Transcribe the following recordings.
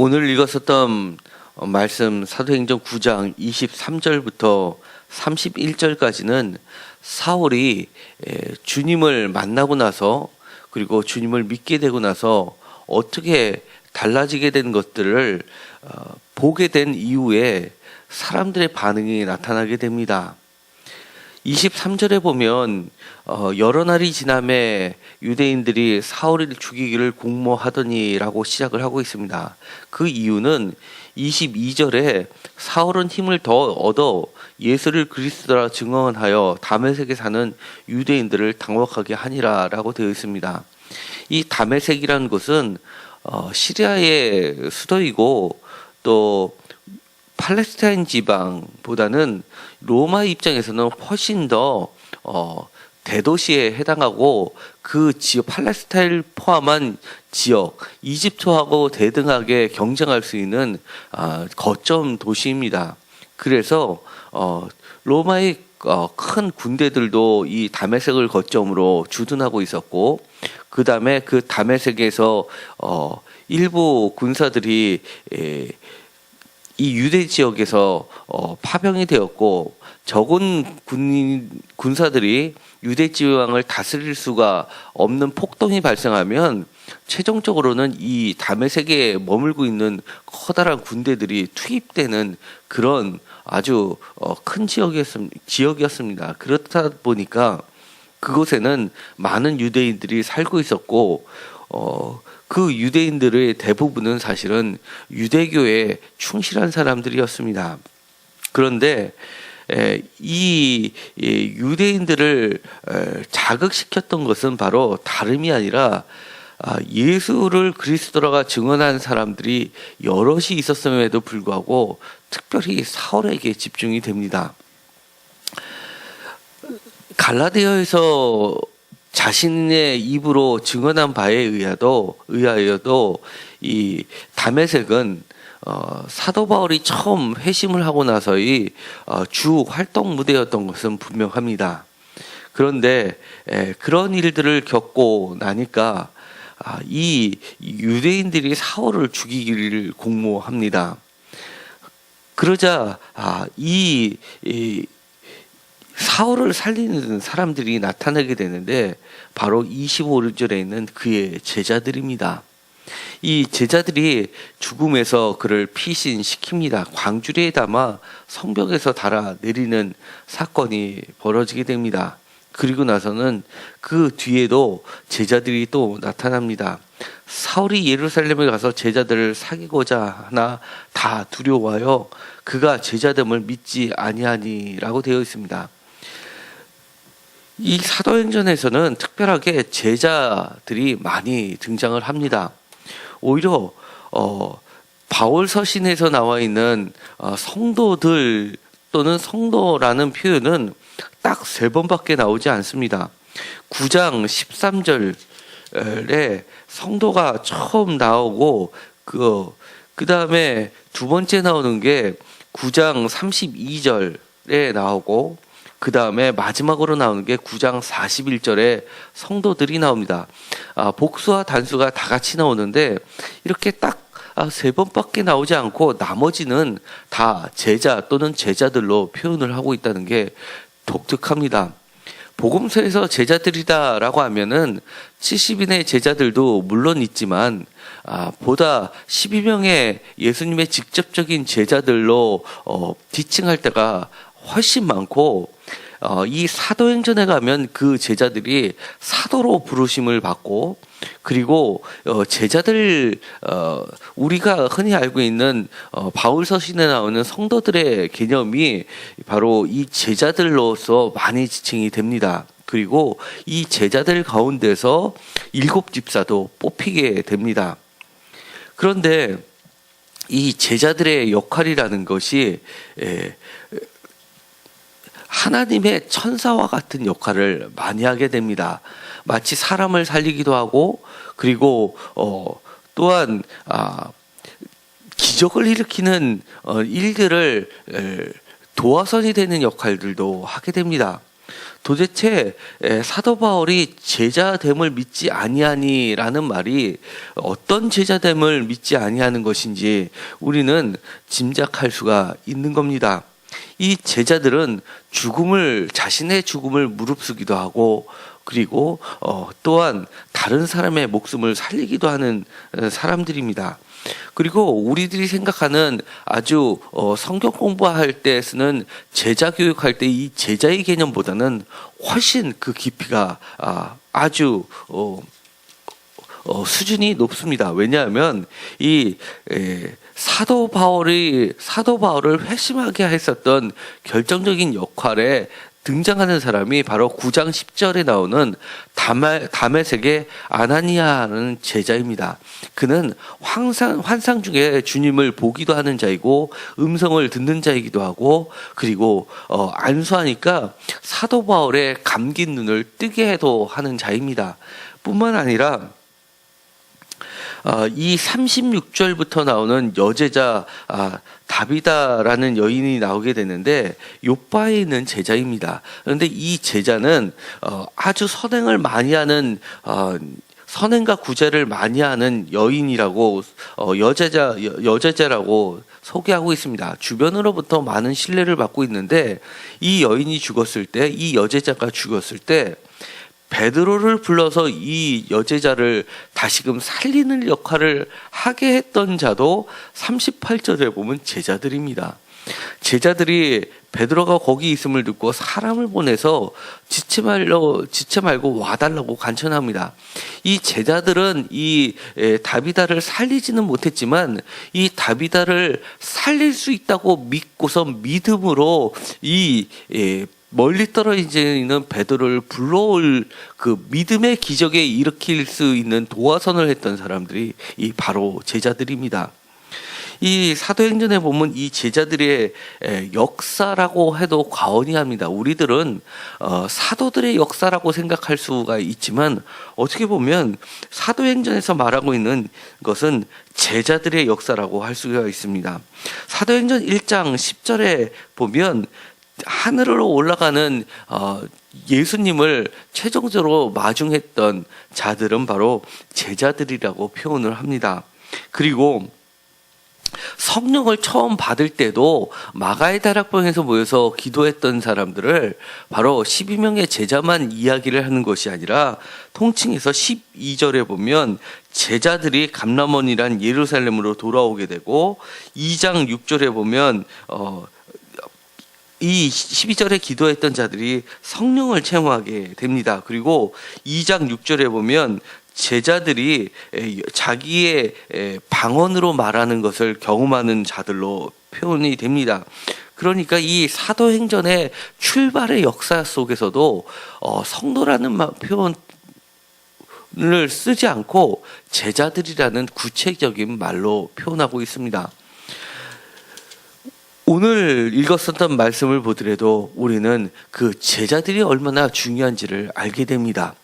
오늘 읽었었던 어, 말씀 사도행전 9장 23절부터 31절까지는 사울이 에, 주님을 만나고 나서 그리고 주님을 믿게 되고 나서 어떻게 달라지게 된 것들을 어, 보게 된 이후에 사람들의 반응이 나타나게 됩니다. 23절에 보면 어, 여러 날이 지남에 유대인들이 사울을 죽이기를 공모하더니라고 시작을 하고 있습니다. 그 이유는 22절에 사울은 힘을 더 얻어 예수를 그리스도라 증언하여 다메섹에 사는 유대인들을 당혹하게 하니라라고 되어 있습니다. 이 다메섹이라는 곳은 어, 시리아의 수도이고 또 팔레스타인 지방보다는 로마 입장에서는 훨씬 더 어, 대도시에 해당하고 그 지역 팔레스타인 포함한 지역 이집트하고 대등하게 경쟁할 수 있는 아, 거점 도시입니다. 그래서 어, 로마의 어, 큰 군대들도 이 다메섹을 거점으로 주둔하고 있었고 그 다음에 그 다메섹에서 어, 일부 군사들이 에, 이 유대 지역에서 어, 파병이 되었고 적은 군 군사들이 유대 지방을 다스릴 수가 없는 폭동이 발생하면 최종적으로는 이 다메섹에 머물고 있는 커다란 군대들이 투입되는 그런 아주 어, 큰 지역이었습, 지역이었습니다. 그렇다 보니까 그곳에는 많은 유대인들이 살고 있었고 어, 그 유대인들의 대부분은 사실은 유대교에 충실한 사람들이었습니다. 그런데 이 유대인들을 자극시켰던 것은 바로 다름이 아니라 아, 예수를 그리스도라가 증언한 사람들이 여럿이 있었음에도 불구하고 특별히 사울에게 집중이 됩니다. 갈라디아에서 자신의 입으로 증언한 바에 의하도 의하여도 이 다메섹은 어, 사도 바울이 처음 회심을 하고 나서의 어, 주 활동 무대였던 것은 분명합니다. 그런데 에, 그런 일들을 겪고 나니까 아, 이 유대인들이 사울을 죽이기를 공모합니다. 그러자 아, 이, 이 사울을 살리는 사람들이 나타나게 되는데 바로 25절에 있는 그의 제자들입니다. 이 제자들이 죽음에서 그를 피신시킵니다. 광주리에 담아 성벽에서 달아 내리는 사건이 벌어지게 됩니다. 그리고 나서는 그 뒤에도 제자들이 또 나타납니다. 사울이 예루살렘에 가서 제자들을 사귀고자 하나 다 두려워하여 그가 제자됨을 믿지 아니하니라고 되어 있습니다. 이 사도행전에서는 특별하게 제자들이 많이 등장을 합니다. 오히려 어, 바울 서신에서 나와 있는 어, 성도들 또는 성도라는 표현은 딱 세 번밖에 나오지 않습니다. 9장 13절에 성도가 처음 나오고 그, 그 다음에 두 번째 나오는 게 9장 32절에 나오고 그 다음에 마지막으로 나오는 게 9장 41절에 성도들이 나옵니다. 아, 복수와 단수가 다 같이 나오는데 이렇게 딱세 아, 번밖에 나오지 않고 나머지는 다 제자 또는 제자들로 표현을 하고 있다는 게 독특합니다. 복음서에서 제자들이다라고 하면은 70인의 제자들도 물론 있지만 아, 보다 12명의 예수님의 직접적인 제자들로 어, 지칭할 때가 훨씬 많고 어, 이 사도행전에 가면 그 제자들이 사도로 부르심을 받고 그리고 어, 제자들 어, 우리가 흔히 알고 있는 어, 바울 서신에 나오는 성도들의 개념이 바로 이 제자들로서 많이 지칭이 됩니다. 그리고 이 제자들 가운데서 일곱 집사도 뽑히게 됩니다. 그런데 이 제자들의 역할이라는 것이 에, 하나님의 천사와 같은 역할을 많이 하게 됩니다. 마치 사람을 살리기도 하고 그리고 어 또한 아 기적을 일으키는 어 일들을 도화선이 되는 역할들도 하게 됩니다. 도대체 에, 사도 바울이 제자됨을 믿지 아니하니라는 말이 어떤 제자됨을 믿지 아니하는 것인지 우리는 짐작할 수가 있는 겁니다. 이 제자들은 죽음을 자신의 죽음을 무릅쓰기도 하고 그리고 어, 또한 다른 사람의 목숨을 살리기도 하는 어, 사람들입니다. 그리고 우리들이 생각하는 아주 어, 성경 공부할 때 쓰는 제자 교육할 때 이 제자의 개념보다는 훨씬 그 깊이가 아, 아주 어, 어, 수준이 높습니다. 왜냐하면 이 에, 사도 바울이 사도 바울을 회심하게 했었던 결정적인 역할에 등장하는 사람이 바로 9장 10절에 나오는 다메섹의 아나니아라는 제자입니다. 그는 환상, 환상 중에 주님을 보기도 하는 자이고 음성을 듣는 자이기도 하고 그리고 어, 안수하니까 사도 바울의 감긴 눈을 뜨게 해도 하는 자입니다. 뿐만 아니라 어, 이 36절부터 나오는 여제자 아, 다비다라는 여인이 나오게 되는데 요바에 있는 제자입니다. 그런데 이 제자는 어, 아주 선행을 많이 하는 어, 선행과 구제를 많이 하는 여인이라고 어, 여제자 여- 여제자라고 소개하고 있습니다. 주변으로부터 많은 신뢰를 받고 있는데 이 여인이 죽었을 때 이 여제자가 죽었을 때 베드로를 불러서 이 여제자를 다시금 살리는 역할을 하게 했던 자도 38절에 보면 제자들입니다. 제자들이 베드로가 거기 있음을 듣고 사람을 보내서 지체 말고 지체 말고 와달라고 간청합니다. 이 제자들은 이 에, 다비다를 살리지는 못했지만 이 다비다를 살릴 수 있다고 믿고서 믿음으로 이 에, 멀리 떨어지는 베드로를 불러올 그 믿음의 기적에 일으킬 수 있는 도화선을 했던 사람들이 이 바로 제자들입니다. 이 사도행전에 보면 이 제자들의 에, 역사라고 해도 과언이 합니다. 우리들은 어, 사도들의 역사라고 생각할 수가 있지만 어떻게 보면 사도행전에서 말하고 있는 것은 제자들의 역사라고 할 수가 있습니다. 사도행전 1장 10절에 보면 하늘로 올라가는 어, 예수님을 최종적으로 마중했던 자들은 바로 제자들이라고 표현을 합니다. 그리고 성령을 처음 받을 때도 마가의 다락방에서 모여서 기도했던 사람들을 바로 12명의 제자만 이야기를 하는 것이 아니라 통칭해서 12절에 보면 제자들이 감람원이란 예루살렘으로 돌아오게 되고 2장 6절에 보면 어, 이 12절에 기도했던 자들이 성령을 체험하게 됩니다. 그리고 2장 6절에 보면 제자들이 에, 자기의 에, 방언으로 말하는 것을 경험하는 자들로 표현이 됩니다. 그러니까 이 사도행전의 출발의 역사 속에서도 어, 성도라는 마- 표현 을 쓰지 않고 제자들이라는 구체적인 말로 표현하고 있습니다. 오늘 읽었었던 말씀을 보더라도 우리는 그 제자들이 얼마나 중요한지를 알게 됩니다.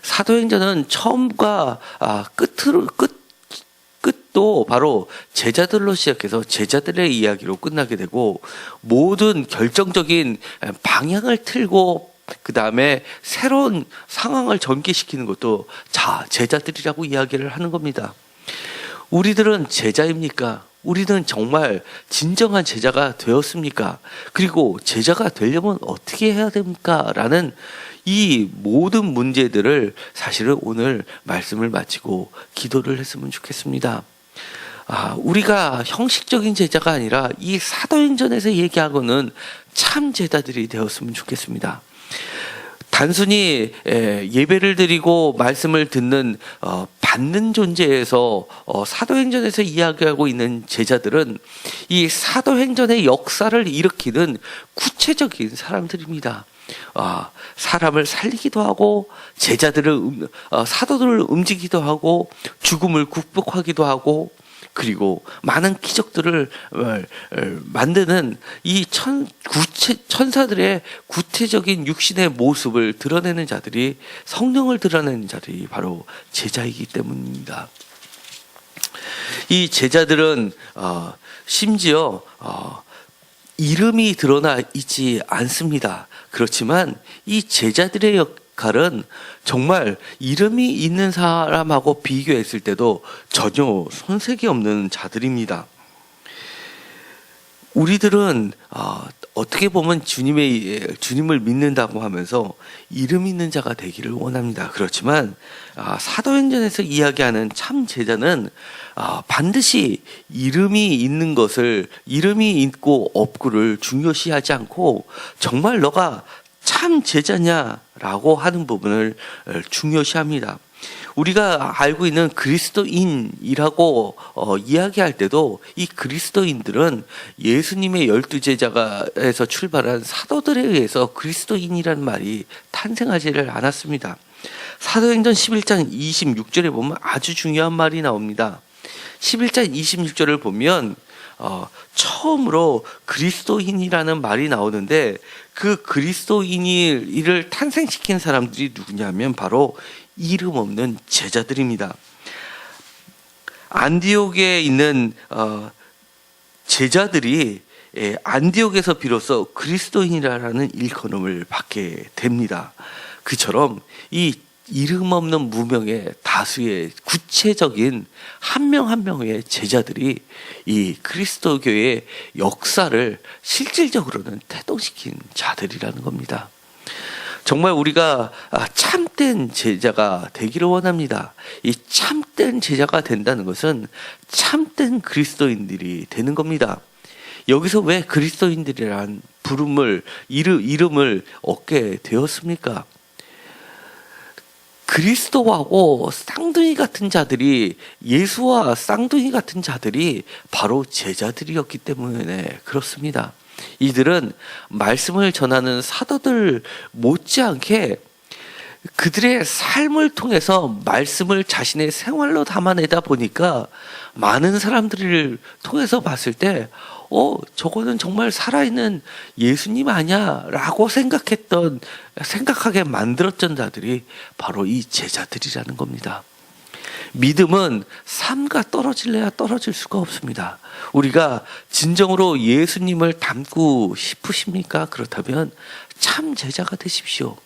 사도행전은 처음과 아, 끝으로 끝 끝도 바로 제자들로 시작해서 제자들의 이야기로 끝나게 되고 모든 결정적인 방향을 틀고 그 다음에 새로운 상황을 전개시키는 것도 자 제자들이라고 이야기를 하는 겁니다. 우리들은 제자입니까? 우리는 정말 진정한 제자가 되었습니까? 그리고 제자가 되려면 어떻게 해야 됩니까? 라는 이 모든 문제들을 사실은 오늘 말씀을 마치고 기도를 했으면 좋겠습니다. 아, 우리가 형식적인 제자가 아니라 이 사도행전에서 얘기하고는 참 제자들이 되었으면 좋겠습니다. 단순히 에, 예배를 드리고 말씀을 듣는 어, 받는 존재에서 어, 사도행전에서 이야기하고 있는 제자들은 이 사도행전의 역사를 일으키는 구체적인 사람들입니다. 아, 사람을 살리기도 하고 제자들을 음, 어, 사도들을 움직이기도 하고 죽음을 극복하기도 하고 그리고 많은 기적들을 어, 어, 만드는 이 천, 구체, 천사들의 구체적인 육신의 모습을 드러내는 자들이 성령을 드러내는 자들이 바로 제자이기 때문입니다. 이 제자들은 어, 심지어 어, 이름이 드러나 있지 않습니다. 그렇지만 이 제자들의 역 할은 정말 이름이 있는 사람하고 비교했을 때도 전혀 손색이 없는 자들입니다. 우리들은 어, 어떻게 보면 주님의 주님을 믿는다고 하면서 이름 있는 자가 되기를 원합니다. 그렇지만 아, 사도행전에서 이야기하는 참 제자는 아, 반드시 이름이 있는 것을 이름이 있고 없고를 중요시하지 않고 정말 너가 참 제자냐라고 하는 부분을 어, 중요시합니다. 우리가 알고 있는 그리스도인이라고 어, 이야기할 때도 이 그리스도인들은 예수님의 열두 제자가에서 출발한 사도들에 의해서 그리스도인이라는 말이 탄생하지를 않았습니다. 사도행전 11장 26절에 보면 아주 중요한 말이 나옵니다. 11장 26절을 보면 어, 처음으로 그리스도인이라는 말이 나오는데 그 그리스도인을 탄생시킨 사람들이 누구냐면 바로 이름 없는 제자들입니다. 안디옥에 있는 어, 제자들이 예, 안디옥에서 비로소 그리스도인이라는 일컬음을 받게 됩니다. 그처럼 이 이름 없는 무명의 다수의 구체적인 한명한 명의 제자들이 이 그리스도교의 역사를 실질적으로는 태동시킨 자들이라는 겁니다. 정말 우리가 아, 참된 제자가 되기를 원합니다. 이 참된 제자가 된다는 것은 참된 그리스도인들이 되는 겁니다. 여기서 왜 그리스도인들이란 부름을 이름, 이름을 얻게 되었습니까? 그리스도하고 쌍둥이 같은 자들이 예수와 쌍둥이 같은 자들이 바로 제자들이었기 때문에 그렇습니다. 이들은 말씀을 전하는 사도들 못지않게 그들의 삶을 통해서 말씀을 자신의 생활로 담아내다 보니까 많은 사람들을 통해서 봤을 때, 어, 저거는 정말 살아있는 예수님 아니야? 라고 생각했던, 생각하게 만들었던 자들이 바로 이 제자들이라는 겁니다. 믿음은 삶과 떨어질래야 떨어질 수가 없습니다. 우리가 진정으로 예수님을 닮고 싶으십니까? 그렇다면 참 제자가 되십시오.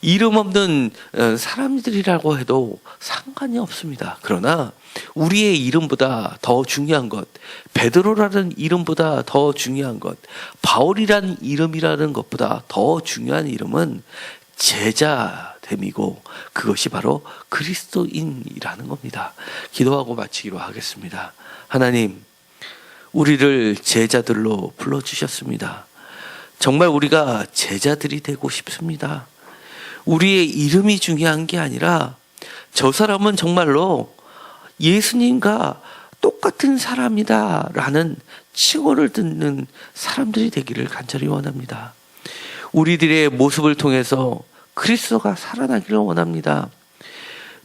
이름 없는 어, 사람들이라고 해도 상관이 없습니다. 그러나 우리의 이름보다 더 중요한 것, 베드로라는 이름보다 더 중요한 것, 바울이라는 이름이라는 것보다 더 중요한 이름은 제자됨이고 그것이 바로 그리스도인이라는 겁니다. 기도하고 마치기로 하겠습니다. 하나님, 우리를 제자들로 불러주셨습니다. 정말 우리가 제자들이 되고 싶습니다. 우리의 이름이 중요한 게 아니라 저 사람은 정말로 예수님과 똑같은 사람이다 라는 칭호를 듣는 사람들이 되기를 간절히 원합니다. 우리들의 모습을 통해서 그리스도가 살아나기를 원합니다.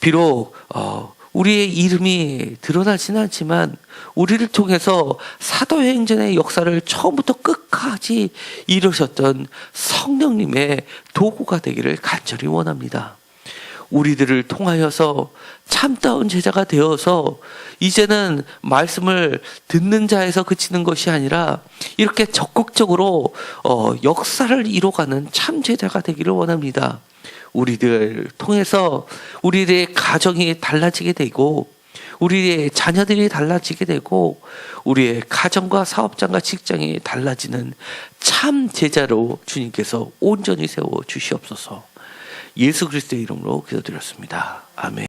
비록 어, 우리의 이름이 드러나지는 않지만 우리를 통해서 사도행전의 역사를 처음부터 끝까지 이루셨던 성령님의 도구가 되기를 간절히 원합니다. 우리들을 통하여서 참다운 제자가 되어서 이제는 말씀을 듣는 자에서 그치는 것이 아니라 이렇게 적극적으로 어, 역사를 이뤄가는 참 제자가 되기를 원합니다. 우리들 통해서 우리들의 가정이 달라지게 되고 우리의 자녀들이 달라지게 되고 우리의 가정과 사업장과 직장이 달라지는 참 제자로 주님께서 온전히 세워 주시옵소서. 예수 그리스도의 이름으로 기도드렸습니다. 아멘.